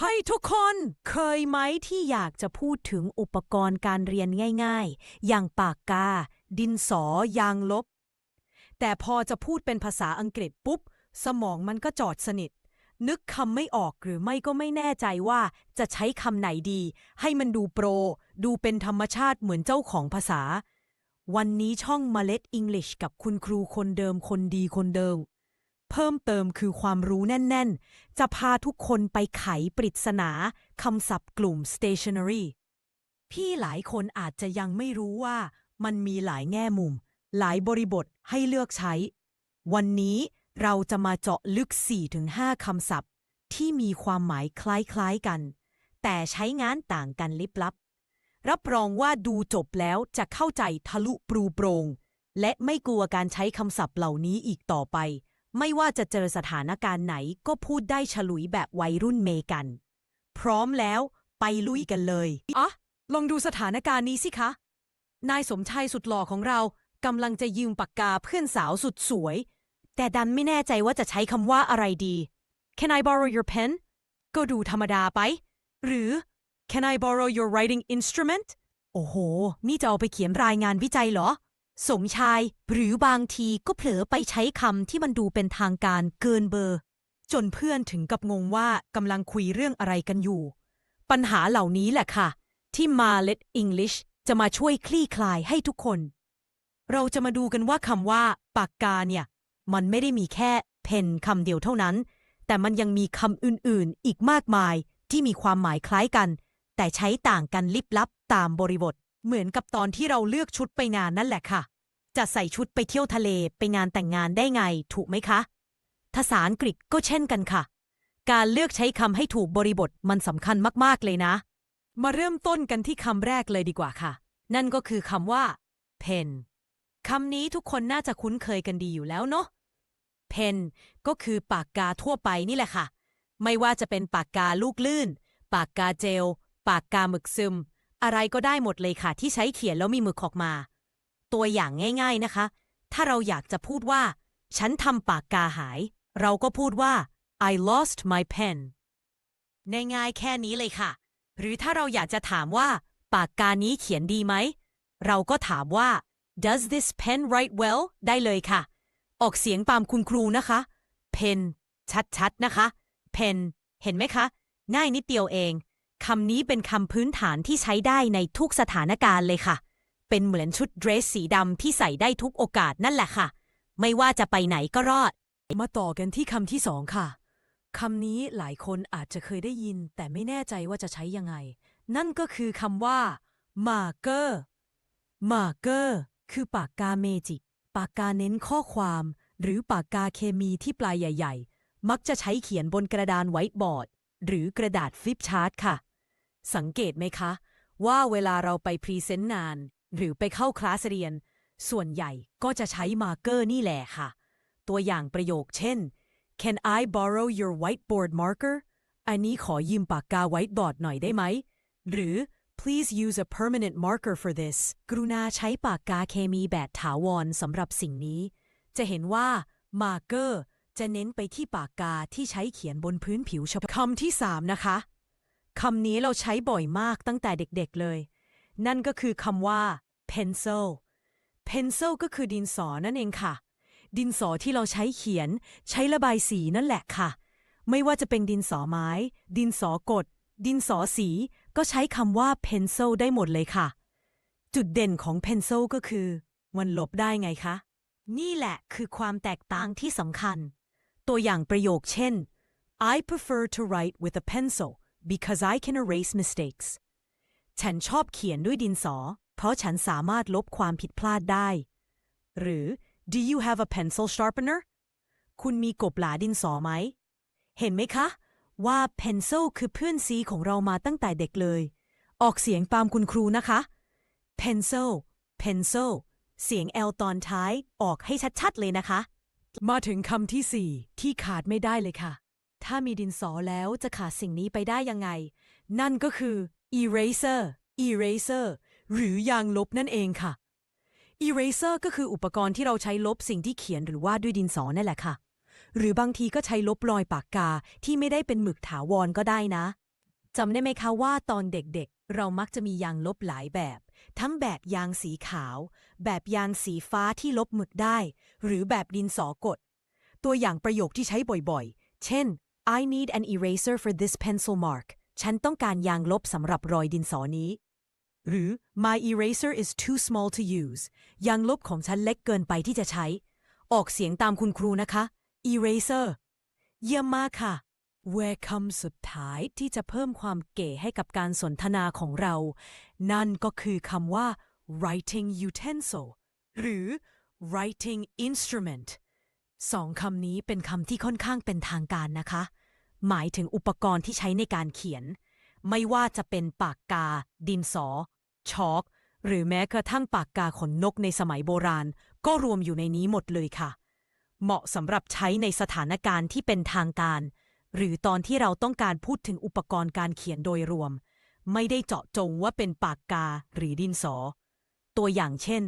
ให้ทุกคนเคยไหมที่อยากจะพูดถึงอุปกรณ์การเรียนง่าย ๆ อย่างปากกา ดินสอ ยางลบ แต่พอจะพูดเป็นภาษาอังกฤษปุ๊บ สมองมันก็จอดสนิท นึกคำไม่ออกหรือไม่ก็ไม่แน่ใจว่าจะใช้คำไหนดี ให้มันดูโปร ดูเป็นธรรมชาติเหมือนเจ้าของภาษา วันนี้ช่องเ l ล็ด English กับคุณครูคนเดิมคนดีคนเดิม เพิ่มเติมคือความรู้แน่น ๆ จะพาทุกคนไปไขปริศนาคำศัพท์กลุ่ม stationery พี่หลายคนอาจจะยังไม่รู้ว่ามันมีหลายแง่มุม หลายบริบทให้เลือกใช้ วันนี้เราจะมาเจาะลึก 4-5 คำศัพท์ ที่มีความหมายคล้ายๆกัน แต่ใช้งานต่างกันลิบลับ รับรองว่าดูจบแล้วจะเข้าใจทะลุปรูโปรง และไม่กลัวการใช้คำศัพท์เหล่านี้อีกต่อไป ไม่ว่าจะเจอสถานการณ์ไหนก็พูดได้ฉลุยแบบวัยรุ่นเมกัน พร้อมแล้วไปลุยกันเลยอะลองดูสถานการณ์นี้สิคะ นายสมชายสุดหล่อของเรากำลังจะยืมปากกาเพื่อนสาวสุดสวย แต่ดันไม่แน่ใจว่าจะใช้คำว่าอะไรดี Can I borrow your pen ก็ดูธรรมดาไป หรือ Can I borrow your writing instrument โอ้โห นี่จะเอาไปเขียนรายงานวิจัยเหรอ สมชาย หรือบางทีก็เผลอไปใช้คำที่มันดูเป็นทางการเกินเบอร์ จนเพื่อนถึงกับงงว่ากำลังคุยเรื่องอะไรกันอยู่ ปัญหาเหล่านี้แหละค่ะ ที่มาเล t English จะมาช่วยคลี่คลายให้ทุกคน เราจะมาดูกันว่าคำว่า ปากกาเนี่ย มันไม่ได้มีแค่เพนคำเดียวเท่านั้น แต่มันยังมีคำอื่นๆ อีกมากมายที่มีความหมายคล้ายกัน แต่ใช้ต่างกันลิบลับตามบริบท เหมือนกับตอนที่เราเลือกชุดไปงานนั่นแหละค่ะ จะใส่ชุดไปเที่ยวทะเลไปงานแต่งงานได้ไง ถูกไหมคะ ภาษาอังกฤษก็เช่นกันค่ะ การเลือกใช้คำให้ถูกบริบทมันสำคัญมากๆเลยนะ มาเริ่มต้นกันที่คำแรกเลยดีกว่าค่ะ นั่นก็คือคำว่า pen คำนี้ทุกคนน่าจะคุ้นเคยกันดีอยู่แล้วเนาะ pen ก็คือปากกาทั่วไปนี่แหละค่ะ ไม่ว่าจะเป็นปากกาลูกลื่น ปากกาเจล ปากกาหมึกซึม อะไรก็ได้หมดเลยค่ะ ที่ใช้เขียนแล้วมีหมึกออกมา ตัวอย่างง่าย ๆนะคะ ถ้าเราอยากจะพูดว่า ฉันทำปากกาหาย เราก็พูดว่า I lost my pen ง่ายๆแค่นี้เลยค่ะ หรือถ้าเราอยากจะถามว่า ปากกานี้เขียนดีไหม เราก็ถามว่า Does this pen write well ได้เลยค่ะ ออกเสียงตามคุณครูนะคะ pen ชัดๆนะคะ pen เห็นไหมคะ ง่ายนิดเดียวเอง คำนี้เป็นคำพื้นฐานที่ใช้ได้ในทุกสถานการณ์เลยค่ะ เป็นเหมือนชุดเดรสสีดำที่ใส่ได้ทุกโอกาสนั่นแหละค่ะ ไม่ว่าจะไปไหนก็รอด มาต่อกันที่คำที่สองค่ะ คำนี้หลายคนอาจจะเคยได้ยิน แต่ไม่แน่ใจว่าจะใช้ยังไง นั่นก็คือคำว่า marker marker คือปากกาเมจิก ปากกาเน้นข้อความ หรือปากกาเคมีที่ปลายใหญ่ ๆ มักจะใช้เขียนบนกระดานไวท์บอร์ดหรือกระดาษฟลิปชาร์ตค่ะ สังเกตไหมคะ ว่าเวลาเราไปพรีเซนต์งาน หรือไปเข้าคลาสเรียน ส่วนใหญ่ก็จะใช้มาร์เกอร์นี่แหละค่ะ ตัวอย่างประโยคเช่น Can I borrow your whiteboard marker อันนี้ขอยืมปากกาไวท์บอร์ดหน่อยได้ไหม หรือ Please use a permanent marker for this กรุณาใช้ปากกาเคมีแบบถาวรสำหรับสิ่งนี้ จะเห็นว่า marker จะเน้นไปที่ปากกาที่ใช้เขียนบนพื้นผิวเฉพาะคำที่ 3 นะคะ คำนี้เราใช้บ่อยมากตั้งแต่เด็กๆเลย นั่นก็คือคำว่า pencil pencil ก็คือดินสอนั่นเองค่ะ ดินสอที่เราใช้เขียน ใช้ระบายสีนั่นแหละค่ะ ไม่ว่าจะเป็นดินสอไม้ ดินสอกด ดินสอสี ก็ใช้คำว่า pencil ได้หมดเลยค่ะ จุดเด่นของ pencil ก็คือ มันลบได้ไงคะ นี่แหละคือความแตกต่างที่สำคัญ ตัวอย่างประโยคเช่น I prefer to write with a pencil because I can erase mistakes ฉันชอบเขียนด้วยดินสอ เพราะฉันสามารถลบความผิดพลาดได้ หรือ Do you have a pencil sharpener คุณมีกบหลาดินสอไหม เห็นไหมคะ ว่า pencil คือเพื่อนซีของเรามาตั้งแต่เด็กเลย ออกเสียงตามคุณครูนะคะ pencil pencil เสียง L ตอนท้ายออกให้ชัดๆเลยนะคะ มาถึงคำที่ 4 ที่ขาดไม่ได้เลยค่ะ ถ้ามีดินสอแล้วจะขาดสิ่งนี้ไปได้ยังไง นั่นก็คือ eraser eraser หรือยางลบนั่นเองค่ะ eraser ก็คืออุปกรณ์ที่เราใช้ลบสิ่งที่เขียนหรือวาดด้วยดินสอนั่นแหละค่ะ หรือบางทีก็ใช้ลบรอยปากกาที่ไม่ได้เป็นหมึกถาวรก็ได้นะจำได้ไหมคะว่าตอนเด็กๆ เรามักจะมียางลบหลายแบบ ทั้งแบบยางสีขาว แบบยางสีฟ้าที่ลบหมึกได้ หรือแบบดินสอกด ตัวอย่างประโยคที่ใช้บ่อยๆ เช่น I need an eraser for this pencil mark ฉันต้องการยางลบสำหรับรอยดินสอนี้ หรือ My eraser is too small to use ยางลบของฉันเล็กเกินไปที่จะใช้ ออกเสียงตามคุณครูนะคะ eraser เยี่ยมมากค่ะ where คำสุดท้ายที่จะเพิ่มความเก๋ให้กับการสนทนาของเรา นั่นก็คือคำว่า writing utensil หรือ writing instrument สองคำนี้เป็นคำที่ค่อนข้างเป็นทางการนะคะ หมายถึงอุปกรณ์ที่ใช้ในการเขียน ไม่ว่าจะเป็นปากกา ดินสอช็อกหรือแม้กระทั่งปากกาขนนกในสมัยโบราณ ก็รวมอยู่ในนี้หมดเลยค่ะ เหมาะสำหรับใช้ในสถานการณ์ที่เป็นทางการ หรือตอนที่เราต้องการพูดถึงอุปกรณ์การเขียนโดยรวม ไม่ได้เจาะจงว่าเป็นปากกาหรือดินสอ ตัวอย่างเช่น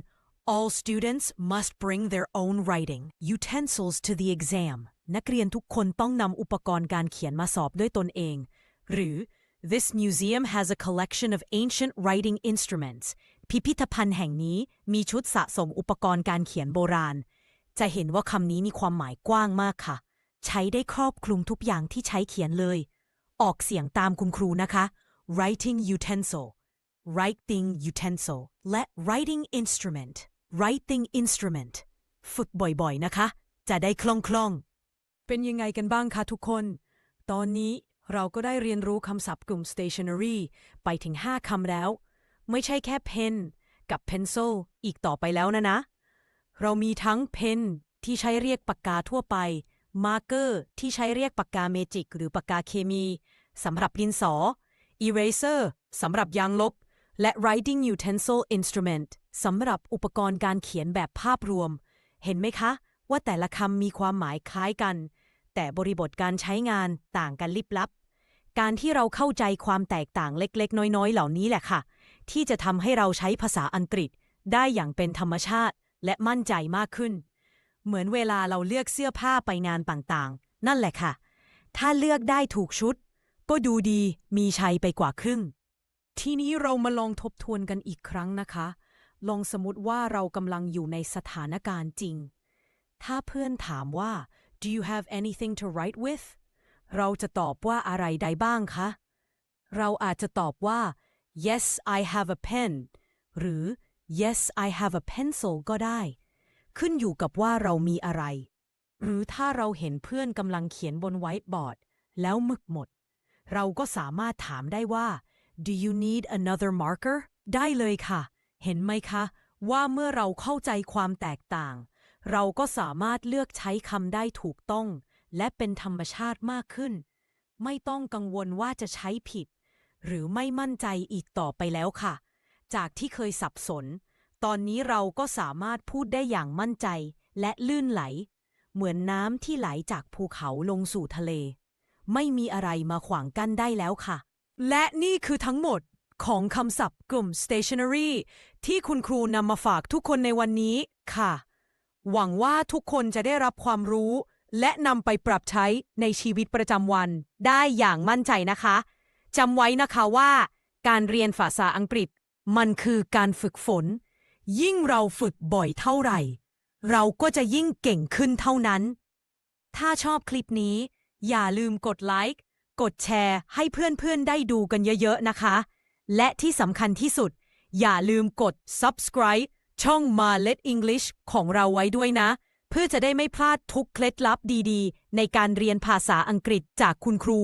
all students must bring their own writing utensils to the exam นักเรียนทุกคนต้องนำอุปกรณ์การเขียนมาสอบด้วยตนเอง หรือ this museum has a collection of ancient writing instruments พิพิธภัณฑ์แห่งนี้มีชุดสะสมอุปกรณ์การเขียนโบราณ จะเห็นว่าคำนี้มีความหมายกว้างมากค่ะ ใช้ได้ครอบคลุมทุกอย่างที่ใช้เขียนเลย ออกเสียงตามคุณครูนะคะ writing utensil writing utensil และ writing instrument writing instrument ฝึกบ่อยๆนะคะ จะได้คล่องๆ เป็นยังไงกันบ้างคะทุกคน ตอนนี้เราก็ได้เรียนรู้คำศัพท์กลุ่ม stationery ไปถึง 5 คำแล้ว ไม่ใช่แค่ pen กับ pencil อีกต่อไปแล้วนะนะ เรามีทั้ง pen ที่ใช้เรียกปากกาทั่วไป marker ที่ใช้เรียกปากกาเมจิก หรือปากกาเคมีสำหรับดินสอ eraser สำหรับยางลบ และ writing utensil instrument สำหรับอุปกรณ์การเขียนแบบภาพรวม เห็นไหมคะ ว่าแต่ละคำมีความหมายคล้ายกัน แต่บริบทการใช้งานต่างกันลิบลับ การที่เราเข้าใจความแตกต่างเล็ก ๆ น้อยๆ เหล่านี้แหละค่ะ ที่จะทำให้เราใช้ภาษาอังกฤษ ได้อย่างเป็นธรรมชาติ และมั่นใจมากขึ้น เหมือนเวลาเราเลือกเสื้อผ้าไปงานต่างๆ นั่นแหละค่ะ ถ้าเลือกได้ถูกชุด ก็ดูดีมีชัยไปกว่าครึ่ง ทีนี้เรามาลองทบทวนกันอีกครั้งนะคะ ลองสมมติว่าเรากำลังอยู่ในสถานการณ์จริง ถ้าเพื่อนถามว่า do you have anything to write with เราจะตอบว่าอะไรได้บ้างคะ เราอาจจะตอบว่า yes I have a pen หรือ yes I have a pencil ก็ได้ ขึ้นอยู่กับว่าเรามีอะไร หรือถ้าเราเห็นเพื่อนกำลังเขียนบนไวท์บอร์ดแล้วหมึกหมด เราก็สามารถถามได้ว่า do you need another marker ได้เลยค่ะ เห็นไหมคะ ว่าเมื่อเราเข้าใจความแตกต่าง เราก็สามารถเลือกใช้คำได้ถูกต้อง และเป็นธรรมชาติมากขึ้น ไม่ต้องกังวลว่าจะใช้ผิด หรือไม่มั่นใจอีกต่อไปแล้วค่ะ จากที่เคยสับสน ตอนนี้เราก็สามารถพูดได้อย่างมั่นใจ และลื่นไหล เหมือนน้ำที่ไหลจากภูเขาลงสู่ทะเล ไม่มีอะไรมาขวางกั้นได้แล้วค่ะ และนี่คือทั้งหมด ของคำศัพท์กลุ่ม stationery ที่คุณครูนำมาฝากทุกคนในวันนี้ค่ะ หวังว่าทุกคนจะได้รับความรู้ และนำไปปรับใช้ในชีวิตประจำวัน ได้อย่างมั่นใจนะคะจำไว้นะคะว่า การเรียนภาษาอังกฤษ มันคือการฝึกฝน ยิ่งเราฝึกบ่อยเท่าไหร่ เราก็จะยิ่งเก่งขึ้นเท่านั้น ถ้าชอบคลิปนี้ อย่าลืมกดไลค์กดแชร์ให้เพื่อนๆได้ดูกันเยอะๆนะคะ และที่สำคัญที่สุด อย่าลืมกด subscribe ช่อง m a l e t English ของเราไว้ด้วยนะ เพื่อจะได้ไม่พลาดทุกเคล็ดลับดีๆ ในการเรียนภาษาอังกฤษจากคุณครู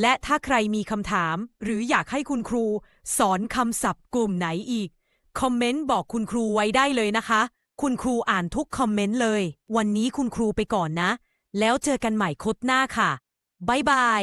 และถ้าใครมีคำถาม หรืออยากให้คุณครู สอนคำศัพท์กลุ่มไหนอีก คอมเมนต์บอกคุณครูไว้ได้เลยนะคะ คุณครูอ่านทุกคอมเมนต์เลย วันนี้คุณครูไปก่อนนะ แล้วเจอกันใหม่คลิปหน้าค่ะบ๊ายบาย